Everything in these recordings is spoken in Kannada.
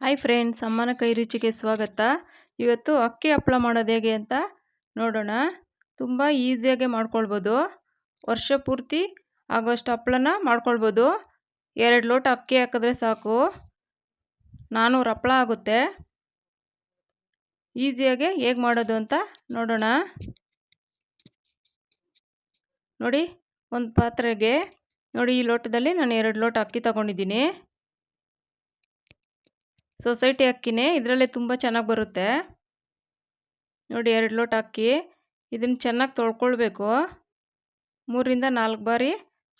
ಹಾಯ್ ಫ್ರೆಂಡ್ಸ್ ಅಮ್ಮನ ಕೈ ರುಚಿಗೆ ಸ್ವಾಗತ. ಇವತ್ತು ಅಕ್ಕಿ ಹಪ್ಪಳ ಮಾಡೋದು ಹೇಗೆ ಅಂತ ನೋಡೋಣ. ತುಂಬ ಈಸಿಯಾಗಿ ಮಾಡ್ಕೊಳ್ಬೋದು. ವರ್ಷ ಪೂರ್ತಿ ಆಗೋಷ್ಟು ಹಪ್ಪಳನ ಮಾಡ್ಕೊಳ್ಬೋದು. ಎರಡು ಲೋಟ ಅಕ್ಕಿ ಹಾಕಿದ್ರೆ ಸಾಕು. ನಾನ್ನೂರು ಹಪ್ಪಳ ಆಗುತ್ತೆ. ಈಸಿಯಾಗೆ ಹೇಗೆ ಮಾಡೋದು ಅಂತ ನೋಡೋಣ. ನೋಡಿ, ಒಂದು ಪಾತ್ರೆಗೆ ನೋಡಿ ಈ ಲೋಟದಲ್ಲಿ ನಾನು ಎರಡು ಲೋಟ ಅಕ್ಕಿ ತಗೊಂಡಿದ್ದೀನಿ. ಸೊಸೈಟಿ ಅಕ್ಕಿನೇ ಇದರಲ್ಲೇ ತುಂಬ ಚೆನ್ನಾಗಿ ಬರುತ್ತೆ. ನೋಡಿ ಎರಡು ಲೋಟ ಅಕ್ಕಿ. ಇದನ್ನು ಚೆನ್ನಾಗಿ ತೊಳ್ಕೊಳ್ಬೇಕು. ಮೂರಿಂದ ನಾಲ್ಕು ಬಾರಿ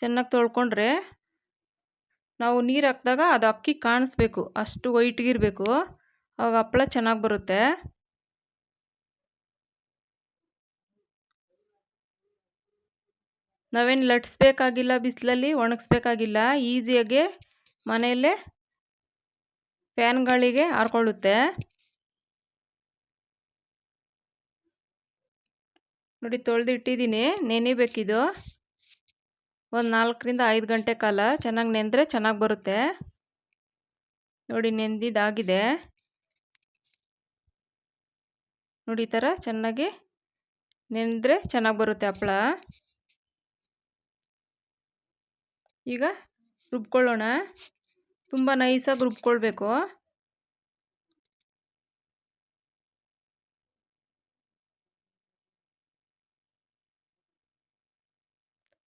ಚೆನ್ನಾಗಿ ತೊಳ್ಕೊಂಡ್ರೆ ನಾವು ನೀರು ಹಾಕಿದಾಗ ಅದು ಅಕ್ಕಿ ಕಾಣಿಸ್ಬೇಕು, ಅಷ್ಟು ವೈಟ್ಗಿರಬೇಕು ಆವಾಗ ಹಪ್ಪಳ ಚೆನ್ನಾಗಿ ಬರುತ್ತೆ. ನಾವೇನು ಲಟ್ಸ್ಬೇಕಾಗಿಲ್ಲ, ಬಿಸಿಲಲ್ಲಿ ಒಣಗಿಸ್ಬೇಕಾಗಿಲ್ಲ, ಈಸಿಯಾಗೆ ಮನೆಯಲ್ಲೇ ಫ್ಯಾನ್ ಗಾಳಿಗೆ ಹಾರ್ಕೊಳ್ಳುತ್ತೆ. ನೋಡಿ ತೊಳೆದು ಇಟ್ಟಿದ್ದೀನಿ. ನೆನಿಬೇಕಿದು ಒಂದು ನಾಲ್ಕರಿಂದ ಐದು ಗಂಟೆ ಕಾಲ ಚೆನ್ನಾಗಿ ನೆಂದರೆ ಚೆನ್ನಾಗಿ ಬರುತ್ತೆ. ನೋಡಿ ನೆಂದಿದ್ದಾಗಿದೆ. ನೋಡಿ ಈ ಥರ ಚೆನ್ನಾಗಿ ನೆಂದರೆ ಚೆನ್ನಾಗಿ ಬರುತ್ತೆ ಹಪ್ಪಳ. ಈಗ ರುಬ್ಕೊಳ್ಳೋಣ. ತುಂಬ ನೈಸಾಗಿ ರುಬ್ಕೊಳ್ಬೇಕು.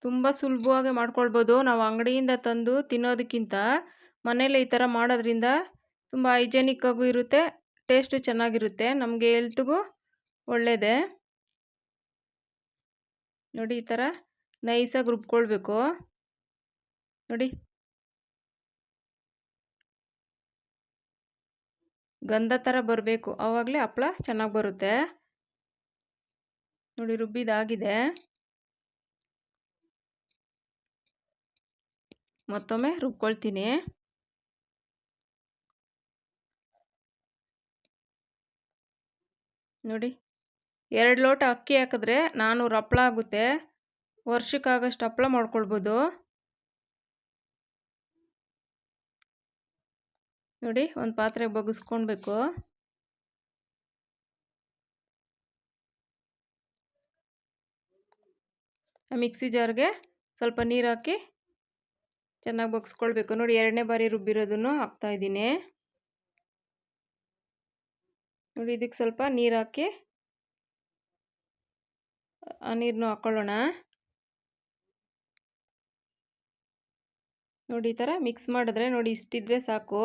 ತುಂಬ ಸುಲಭವಾಗಿ ಮಾಡ್ಕೊಳ್ಬೋದು. ನಾವು ಅಂಗಡಿಯಿಂದ ತಂದು ತಿನ್ನೋದಕ್ಕಿಂತ ಮನೇಲಿ ಈ ಥರ ಮಾಡೋದ್ರಿಂದ ತುಂಬ ಹೈಜೆನಿಕ್ಕಾಗೂ ಇರುತ್ತೆ, ಟೇಸ್ಟು ಚೆನ್ನಾಗಿರುತ್ತೆ. ನಮಗೆ ಹೆಲ್ತ್ಗೂ ಒಳ್ಳೆಯದೆ ನೋಡಿ ಈ ಥರ ನೈಸಾಗಿ ರುಬ್ಕೊಳ್ಬೇಕು. ನೋಡಿ. ಗಂಧ ಥರ ಬರಬೇಕು. ಆವಾಗಲೇ ಹಪ್ಪಳ ಚೆನ್ನಾಗಿ ಬರುತ್ತೆ. ನೋಡಿ ರುಬ್ಬಿದಾಗಿದೆ. ಮತ್ತೊಮ್ಮೆ ರುಬ್ಕೊಳ್ತೀನಿ. ನೋಡಿ, ಎರಡು ಲೋಟ ಅಕ್ಕಿ ಹಾಕಿದ್ರೆ ನಾನ್ನೂರು ಹಪ್ಪಳ ಆಗುತ್ತೆ. ವರ್ಷಕ್ಕಾಗಷ್ಟು ಹಪ್ಪಳ ಮಾಡ್ಕೊಳ್ಬೋದು. ನೋಡಿ, ಒಂದು ಪಾತ್ರೆ ಬಗ್ಗಿಸ್ಕೊಳ್ಬೇಕು ಮಿಕ್ಸಿ ಜಾರ್ಗೆ ಸ್ವಲ್ಪ ನೀರು ಹಾಕಿ ಚೆನ್ನಾಗಿ ಬಗ್ಸ್ಕೊಳ್ಬೇಕು. ನೋಡಿ, ಎರಡನೇ ಬಾರಿ ರುಬ್ಬಿರೋದನ್ನು ಹಾಕ್ತಾಯಿದ್ದೀನಿ ನೋಡಿ, ಇದಕ್ಕೆ ಸ್ವಲ್ಪ ನೀರು ಹಾಕಿ ಆ ನೀರನ್ನು ಹಾಕ್ಕೊಳ್ಳೋಣ ನೋಡಿ, ಈ ಥರ ಮಿಕ್ಸ್ ಮಾಡಿದ್ರೆ ನೋಡಿ, ಇಷ್ಟಿದ್ರೆ ಸಾಕು.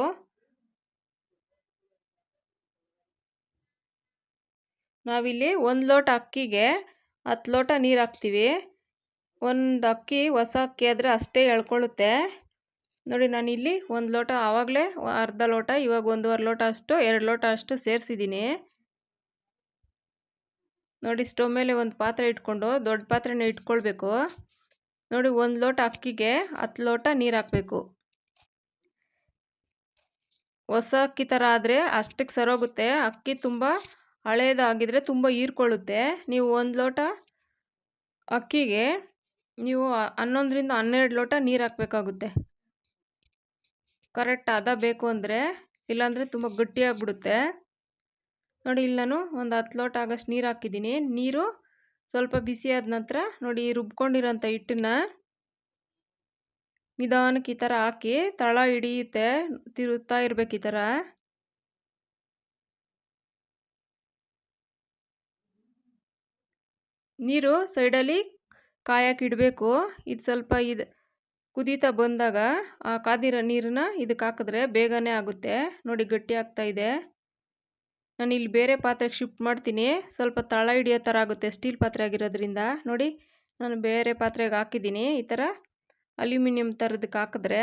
ನಾವಿಲ್ಲಿ ಒಂದು ಲೋಟ ಅಕ್ಕಿಗೆ ಹತ್ತು ಲೋಟ ನೀರು ಹಾಕ್ತೀವಿ. ಒಂದು ಅಕ್ಕಿ ಹೊಸ ಅಕ್ಕಿ ಆದರೆ ಅಷ್ಟೇ ಎಳ್ಕೊಳ್ಳುತ್ತೆ ನೋಡಿ, ನಾನಿಲ್ಲಿ ಒಂದು ಲೋಟ ಆವಾಗಲೇ ಅರ್ಧ ಲೋಟ, ಇವಾಗ ಒಂದೂವರೆ ಲೋಟ ಅಷ್ಟು, ಎರಡು ಲೋಟ ಅಷ್ಟು ಸೇರಿಸಿದ್ದೀನಿ ನೋಡಿ, ಸ್ಟವ್ ಮೇಲೆ ಒಂದು ಪಾತ್ರೆ ಇಟ್ಕೊಂಡು, ದೊಡ್ಡ ಪಾತ್ರೆನ ಇಟ್ಕೊಳ್ಬೇಕು. ನೋಡಿ, ಒಂದು ಲೋಟ ಅಕ್ಕಿಗೆ ಹತ್ತು ಲೋಟ ನೀರು ಹಾಕಬೇಕು. ಹೊಸ ಅಕ್ಕಿ ಥರ ಆದರೆ ಅಷ್ಟಕ್ಕೆ ಸರೋಗುತ್ತೆ. ಅಕ್ಕಿ ತುಂಬ ಹಳೇದಾಗಿದ್ರೆ ತುಂಬ ಹೀರ್ಕೊಳ್ಳುತ್ತೆ. ನೀವು ಒಂದು ಲೋಟ ಅಕ್ಕಿಗೆ ನೀವು ಹನ್ನೊಂದರಿಂದ ಹನ್ನೆರಡು ಲೋಟ ನೀರು ಹಾಕಬೇಕಾಗುತ್ತೆ. ಕರೆಕ್ಟ್ ಅದ ಬೇಕು ಅಂದರೆ, ಇಲ್ಲಾಂದರೆ ತುಂಬ ಗಟ್ಟಿಯಾಗಿಬಿಡುತ್ತೆ. ನೋಡಿ ಇಲ್ಲಿ ನಾನು ಒಂದು ಹತ್ತು ಲೋಟ ಆಗಷ್ಟು ನೀರು ಹಾಕಿದ್ದೀನಿ. ನೀರು ಸ್ವಲ್ಪ ಬಿಸಿ ಆದ ನಂತರ ನೋಡಿ ರುಬ್ಕೊಂಡಿರೋಂಥ ಹಿಟ್ಟನ್ನ ನಿಧಾನಕ್ಕೆ ಈ ಥರ ಹಾಕಿ ತಳ ಹಿಡಿಯುತ್ತೆ ತಿರುತ್ತಾ ಇರ್ಬೇಕು ಈ ಥರ ನೀರು ಸೈಡಲ್ಲಿ ಕಾಯಕ್ಕೆ ಇಡಬೇಕು. ಇದು ಸ್ವಲ್ಪ ಇದು ಕುದೀತಾ ಬಂದಾಗ ಆ ಕಾದಿರೋ ನೀರನ್ನ ಇದಕ್ಕೆ ಹಾಕಿದ್ರೆ ಬೇಗನೆ ಆಗುತ್ತೆ. ನೋಡಿ, ಗಟ್ಟಿ ಆಗ್ತಾ ಇದೆ. ನಾನು ಇಲ್ಲಿ ಬೇರೆ ಪಾತ್ರೆಗೆ ಶಿಫ್ಟ್ ಮಾಡ್ತೀನಿ. ಸ್ವಲ್ಪ ತಳ ಹಿಡಿಯೋ ಥರ ಆಗುತ್ತೆ, ಸ್ಟೀಲ್ ಪಾತ್ರೆ ಆಗಿರೋದ್ರಿಂದ. ನೋಡಿ, ನಾನು ಬೇರೆ ಪಾತ್ರೆಗೆ ಹಾಕಿದ್ದೀನಿ. ಈ ಥರ ಅಲ್ಯೂಮಿನಿಯಂ ಥರದಕ್ಕೆ ಹಾಕಿದ್ರೆ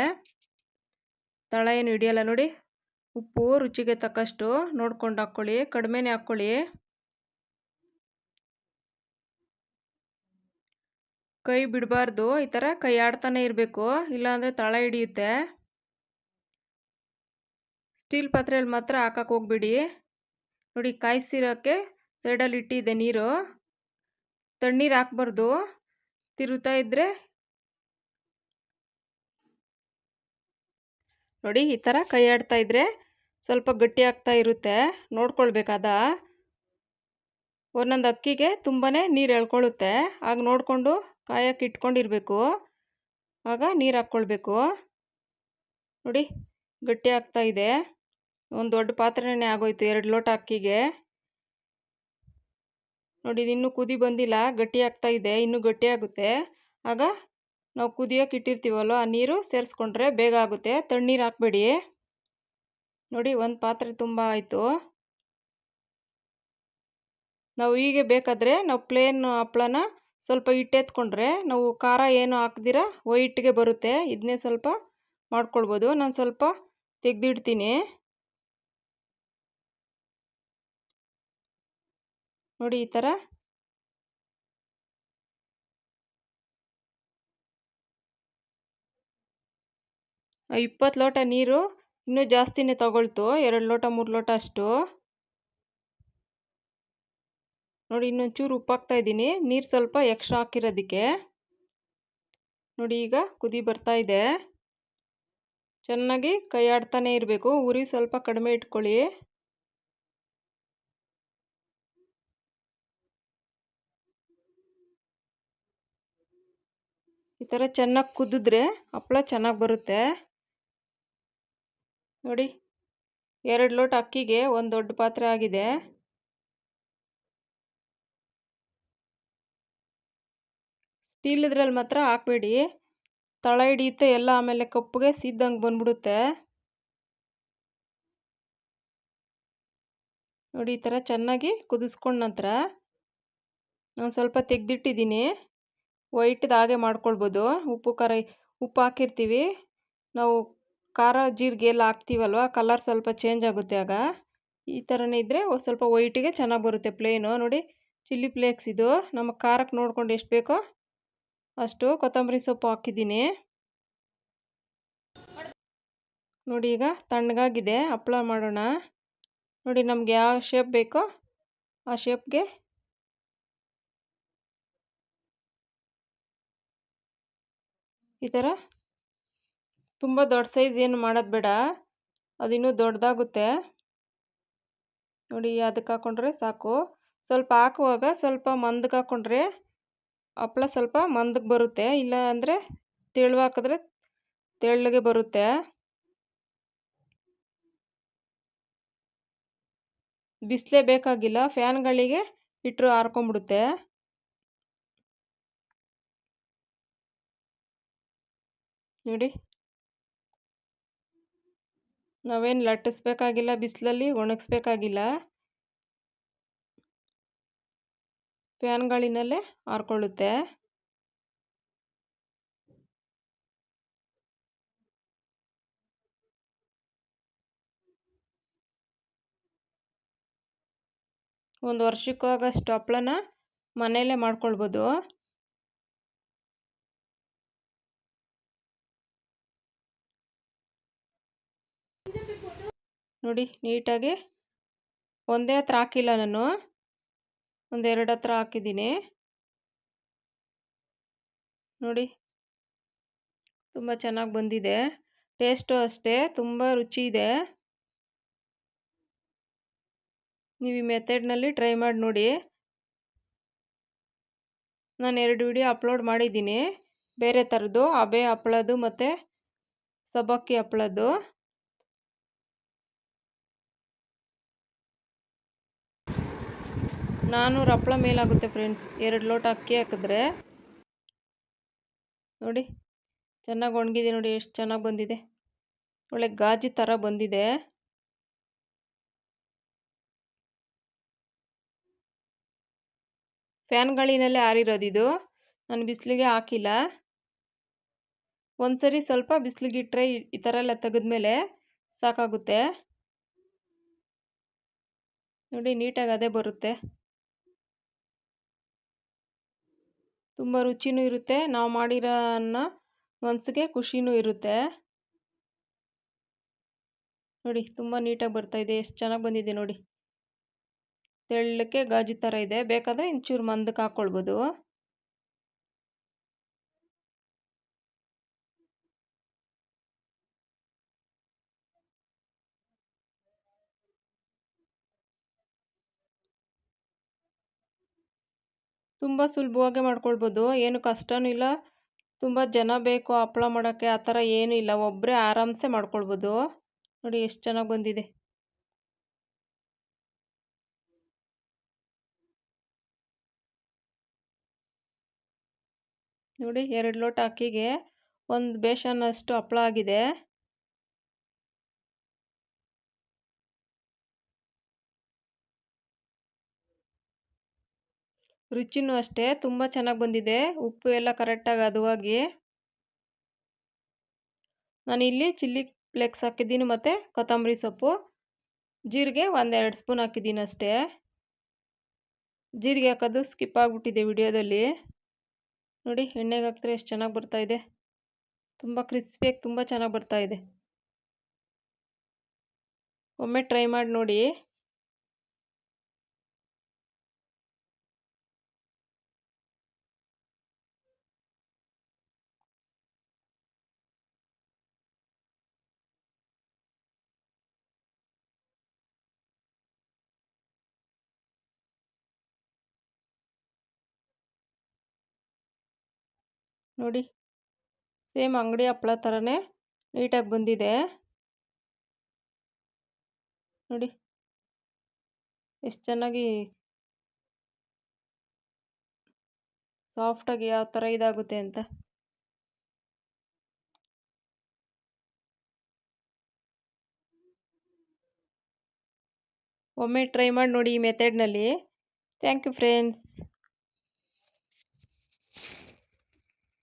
ತಳ ಏನು ಹಿಡಿಯಲ್ಲ ನೋಡಿ. ಉಪ್ಪು ರುಚಿಗೆ ತಕ್ಕಷ್ಟು ನೋಡ್ಕೊಂಡು ಹಾಕ್ಕೊಳ್ಳಿ, ಕಡಿಮೆನೇ ಹಾಕ್ಕೊಳ್ಳಿ. ಕೈ ಬಿಡಬಾರ್ದು, ಈ ಥರ ಕೈ ಆಡ್ತಾನೆ ಇರಬೇಕು. ಇಲ್ಲಾಂದರೆ ತಳ ಹಿಡಿಯುತ್ತೆ. ಸ್ಟೀಲ್ ಪಾತ್ರೆಯಲ್ಲಿ ಮಾತ್ರ ಹಾಕಕ್ಕೆ ಹೋಗ್ಬಿಡಿ. ನೋಡಿ ಕಾಯಿಸಿರೋಕ್ಕೆ ಸೈಡಲ್ಲಿ ಇಟ್ಟಿದೆ ನೀರು. ತಣ್ಣೀರು ಹಾಕ್ಬಾರ್ದು. ತಿರುತ್ತಾ ಇದ್ದರೆ ನೋಡಿ, ಈ ಥರ ಕೈ ಆಡ್ತಾ ಇದ್ದರೆ ಸ್ವಲ್ಪ ಗಟ್ಟಿ ಆಗ್ತಾ ಇರುತ್ತೆ. ನೋಡ್ಕೊಳ್ಬೇಕಾದ ಒಂದೊಂದು ಅಕ್ಕಿಗೆ ತುಂಬಾ ನೀರು ಎಳ್ಕೊಳ್ಳುತ್ತೆ ಆಗ ನೋಡಿಕೊಂಡು ಕಾಯಕ್ಕೆ ಇಟ್ಕೊಂಡಿರಬೇಕು. ಆಗ ನೀರು ಹಾಕ್ಕೊಳ್ಬೇಕು. ನೋಡಿ, ಗಟ್ಟಿ ಆಗ್ತಾ ಇದೆ. ಒಂದು ದೊಡ್ಡ ಪಾತ್ರೆನೇ ಆಗೋಯ್ತು ಎರಡು ಲೋಟ ಅಕ್ಕಿಗೆ. ನೋಡಿ, ಇದು ಇನ್ನೂ ಕುದಿ ಬಂದಿಲ್ಲ, ಗಟ್ಟಿ ಆಗ್ತಾ ಇದೆ, ಇನ್ನೂ ಗಟ್ಟಿ ಆಗುತ್ತೆ. ಆಗ ನಾವು ಕುದಿಯೋಕೆ ಇಟ್ಟಿರ್ತೀವಲ್ಲ ಆ ನೀರು ಸೇರಿಸ್ಕೊಂಡ್ರೆ ಬೇಗ ಆಗುತ್ತೆ. ತಣ್ಣೀರು ಹಾಕ್ಬೇಡಿ. ನೋಡಿ, ಒಂದು ಪಾತ್ರೆ ತುಂಬ ಆಯಿತು. ನಾವು ಹೀಗೆ ಬೇಕಾದರೆ ನಾವು ಪ್ಲೇನ್ ಹಪ್ಳನ ಸ್ವಲ್ಪ ಹಿಟ್ಟೆತ್ಕೊಂಡ್ರೆ ನಾವು ಖಾರ ಏನು ಹಾಕ್ದಿರ ವೈಟ್ಗೆ ಬರುತ್ತೆ. ಇದನ್ನೇ ಸ್ವಲ್ಪ ಮಾಡ್ಕೊಳ್ಬೋದು. ನಾನು ಸ್ವಲ್ಪ ತೆಗೆದಿಡ್ತೀನಿ. ನೋಡಿ ಈ ಥರ. ಇಪ್ಪತ್ತು ಲೋಟ ನೀರು ಇನ್ನೂ ಜಾಸ್ತಿನೇ ತಗೊಳ್ತು. ಎರಡು ಲೋಟ, ಮೂರು ಲೋಟ ಅಷ್ಟು. ನೋಡಿ ಇನ್ನೊಂಚೂರು ಉಪ್ಪು ಹಾಕ್ತಾ ಇದ್ದೀನಿ. ನೀರು ಸ್ವಲ್ಪ ಎಕ್ಸ್ಟ್ರಾ ಹಾಕಿರೋದಕ್ಕೆ. ನೋಡಿ ಈಗ ಕುದಿ ಬರ್ತಾ ಇದೆ. ಚೆನ್ನಾಗಿ ಕೈ ಆಡ್ತಾನೆ ಇರಬೇಕು. ಉರಿ ಸ್ವಲ್ಪ ಕಡಿಮೆ ಇಟ್ಕೊಳ್ಳಿ. ಈ ಥರ ಚೆನ್ನಾಗಿ ಕುದಿದ್ರೆ ಹಪ್ಪಳ ಚೆನ್ನಾಗಿ ಬರುತ್ತೆ. ನೋಡಿ, ಎರಡು ಲೋಟ ಅಕ್ಕಿಗೆ ಒಂದು ದೊಡ್ಡ ಪಾತ್ರೆ ಆಗಿದೆ. ಸ್ಟೀಲ್ ಮಾತ್ರ ಹಾಕ್ಬೇಡಿ. ತಳ ಹಿಡಿಯುತ್ತೆ, ಎಲ್ಲ ಆಮೇಲೆ ಕಪ್ಪಗೆ ಸಿದ್ದಂಗೆ ಬಂದ್ಬಿಡುತ್ತೆ. ನೋಡಿ, ಈ ಥರ ಚೆನ್ನಾಗಿ ಕುದಿಸ್ಕೊಂಡ ನಂತರ ನಾನು ಸ್ವಲ್ಪ ತೆಗೆದಿಟ್ಟಿದ್ದೀನಿ. ವೈಟ್ದು ಹಾಗೆ ಮಾಡ್ಕೊಳ್ಬೋದು. ಉಪ್ಪು, ಖಾರ, ಉಪ್ಪು ಹಾಕಿರ್ತೀವಿ. ನಾವು ಖಾರ, ಜೀರಿಗೆ ಎಲ್ಲ ಹಾಕ್ತೀವಲ್ವ, ಕಲರ್ ಸ್ವಲ್ಪ ಚೇಂಜ್ ಆಗುತ್ತೆ ಆಗ. ಈ ಥರನೇ ಇದ್ದರೆ ಸ್ವಲ್ಪ ವೈಟಿಗೆ ಚೆನ್ನಾಗಿ ಬರುತ್ತೆ ಪ್ಲೇನು. ನೋಡಿ, ಚಿಲ್ಲಿ ಫ್ಲೇಕ್ಸ್ ಇದು. ನಮ್ಮ ಖಾರಕ್ಕೆ ನೋಡ್ಕೊಂಡು ಎಷ್ಟು ಬೇಕೋ ಅಷ್ಟು ಕೊತ್ತಂಬರಿ ಸೊಪ್ಪು ಹಾಕಿದ್ದೀನಿ. ನೋಡಿ ಈಗ ತಣ್ಣಗಾಗಿದೆ ಹಪ್ಪಳ ಮಾಡೋಣ. ನೋಡಿ ನಮ್ಗೆ ಯಾವ ಶೇಪ್ ಬೇಕೋ ಆ ಶೇಪ್ಗೆ ಈ ಥರ ತುಂಬ ದೊಡ್ಡ ಸೈಜ್ ಏನು ಮಾಡೋದು ಬೇಡ ಅದಿನ್ನೂ ದೊಡ್ಡದಾಗುತ್ತೆ. ನೋಡಿ ಅದಕ್ಕೆ ಹಾಕ್ಕೊಂಡ್ರೆ ಸಾಕು. ಸ್ವಲ್ಪ ಹಾಕುವಾಗ ಸ್ವಲ್ಪ ಮಂದಕ್ಕೆ ಹಾಕ್ಕೊಂಡ್ರೆ ಹಪ್ಳ ಸ್ವಲ್ಪ ಮಂದಕ್ಕೆ ಬರುತ್ತೆ. ಇಲ್ಲ ಅಂದರೆ ತೆಳು ಹಾಕಿದ್ರೆ ತೆಳ್ಳಗೆ ಬರುತ್ತೆ. ಬಿಸಿಲೇ ಬೇಕಾಗಿಲ್ಲ. ಫ್ಯಾನ್ಗಳಿಗೆ ಇಟ್ಟರು ಹಾರ್ಕೊಂಬಿಡುತ್ತೆ ನೋಡಿ. ನಾವೇನು ಲಟ್ಟಿಸ್ಬೇಕಾಗಿಲ್ಲ, ಬಿಸಿಲಲ್ಲಿ ಒಣಗಿಸ್ಬೇಕಾಗಿಲ್ಲ. ಫ್ಯಾನ್ ಗಾಳಿನಲ್ಲೇ ಆರ್ಕೊಳ್ಳುತ್ತೆ. ಒಂದು ವರ್ಷಕ್ಕಾಗಷ್ಟು ಹಪ್ಪಳನ ಮನೆಯಲ್ಲೇ ಮಾಡ್ಕೊಳ್ಬೋದು. ನೋಡಿ ನೀಟಾಗಿ ಒಂದೇ ಹತ್ರ ಹಾಕಿಲ್ಲ ನಾನು. ಒಂದೆರಡು ಹತ್ರ ಹಾಕಿದ್ದೀನಿ. ನೋಡಿ. ತುಂಬ ಚೆನ್ನಾಗಿ ಬಂದಿದೆ. ಟೇಸ್ಟು ಅಷ್ಟೇ, ತುಂಬ ರುಚಿ ಇದೆ. ನೀವು ಈ ಮೆಥಡ್ನಲ್ಲಿ ಟ್ರೈ ಮಾಡಿ ನೋಡಿ. ನಾನು ಎರಡು ವಿಡಿಯೋ ಅಪ್ಲೋಡ್ ಮಾಡಿದ್ದೀನಿ. ಬೇರೆ ಥರದ್ದು, ಅಬೆ ಹಪ್ಳದ್ದು ಮತ್ತು ಸಬ್ಬಕ್ಕಿ ಹಪ್ಳದ್ದು ನಾನ್ನೂರು ಹಪ್ಳ ಮೇಲಾಗುತ್ತೆ ಫ್ರೆಂಡ್ಸ್ ಎರಡು ಲೋಟ ಅಕ್ಕಿ ಹಾಕಿದ್ರೆ. ನೋಡಿ, ಚೆನ್ನಾಗಿ ಒಣಗಿದೆ ನೋಡಿ, ಎಷ್ಟು ಚೆನ್ನಾಗಿ ಬಂದಿದೆ. ಒಳ್ಳೆ ಗಾಜಿ ಥರ ಬಂದಿದೆ. ಫ್ಯಾನ್ ಗಾಳಿನಲ್ಲೇ ಆರಿರೋದು ಇದು. ನಾನು ಬಿಸಿಲಿಗೆ ಹಾಕಿಲ್ಲ. ಒಂದ್ಸರಿ ಸ್ವಲ್ಪ ಬಿಸಿಲಿಗೆ ಇಟ್ಟರೆ ಈ ಥರ ಎಲ್ಲ ತೆಗೆದ್ಮೇಲೆ ಸಾಕಾಗುತ್ತೆ. ನೋಡಿ, ನೀಟಾಗಿ ಅದೇ ಬರುತ್ತೆ. ತುಂಬ ರುಚಿನೂ ಇರುತ್ತೆ. ನಾವು ಮಾಡಿರೋ ಅನ್ನ ಮನಸ್ಸಿಗೆ ಖುಷಿನೂ ಇರುತ್ತೆ. ನೋಡಿ, ತುಂಬ ನೀಟಾಗಿ ಬರ್ತಾಯಿದೆ ಎಷ್ಟು ಚೆನ್ನಾಗಿ ಬಂದಿದೆ ನೋಡಿ. ತೆಳ್ಳಕ್ಕೆ ಗಾಜು ಥರ ಇದೆ. ಬೇಕಾದರೆ ಇಂಚೂರು ಮಂದಕ್ಕೆ ಹಾಕ್ಕೊಳ್ಬೋದು. ತುಂಬ ಸುಲಭವಾಗಿ ಮಾಡ್ಕೊಳ್ಬೋದು. ಏನು ಕಷ್ಟವೂ ಇಲ್ಲ. ತುಂಬ ಜನ ಬೇಕು ಹಪ್ಳ ಮಾಡೋಕ್ಕೆ, ಆ ಥರ ಏನೂ ಇಲ್ಲ. ಒಬ್ಬರೇ ಆರಾಮ್ಸೆ ಮಾಡ್ಕೊಳ್ಬೋದು. ನೋಡಿ ಎಷ್ಟು ಚೆನ್ನಾಗಿ ಬಂದಿದೆ. ನೋಡಿ, ಎರಡು ಲೋಟ ಅಕ್ಕಿಗೆ ಒಂದು ಬೇಸನ್ನಷ್ಟು ಹಪ್ಳ ಆಗಿದೆ. ರುಚಿನೂ ಅಷ್ಟೇ, ತುಂಬ ಚೆನ್ನಾಗಿ ಬಂದಿದೆ. ಉಪ್ಪು ಎಲ್ಲ ಕರೆಕ್ಟಾಗಿ ನಾನು ನಾನಿಲ್ಲಿ ಚಿಲ್ಲಿ ಫ್ಲೇಕ್ಸ್ ಹಾಕಿದ್ದೀನಿ ಮತ್ತು ಕೊತ್ತಂಬರಿ ಸೊಪ್ಪು. ಜೀರಿಗೆ ಒಂದೆರಡು ಸ್ಪೂನ್ ಹಾಕಿದ್ದೀನಿ ಅಷ್ಟೇ. ಜೀರಿಗೆ ಹಾಕೋದು ಸ್ಕಿಪ್ ಆಗಿಬಿಟ್ಟಿದೆ ವಿಡಿಯೋದಲ್ಲಿ. ನೋಡಿ, ಎಣ್ಣೆಗೆ ಹಾಕಿದ್ರೆ ಎಷ್ಟು ಚೆನ್ನಾಗಿ ಬರ್ತಾಯಿದೆ ತುಂಬ ಕ್ರಿಸ್ಪಿಯಾಗಿ ತುಂಬ ಚೆನ್ನಾಗಿ ಬರ್ತಾಯಿದೆ ಒಮ್ಮೆ ಟ್ರೈ ಮಾಡಿ ನೋಡಿ. ನೋಡಿ. ಸೇಮ್ ಅಂಗಡಿ ಹಪ್ಪಳ ಥರನೇ ನೀಟಾಗಿ ಬಂದಿದೆ. ನೋಡಿ. ಎಷ್ಟು ಚೆನ್ನಾಗಿ ಸಾಫ್ಟಾಗಿ ಯಾವ ಥರ ಇದಾಗುತ್ತೆ ಅಂತ. ಒಮ್ಮೆ ಟ್ರೈ ಮಾಡಿ ನೋಡಿ ಈ ಮೆಥಡ್ನಲ್ಲಿ. Thank you friends.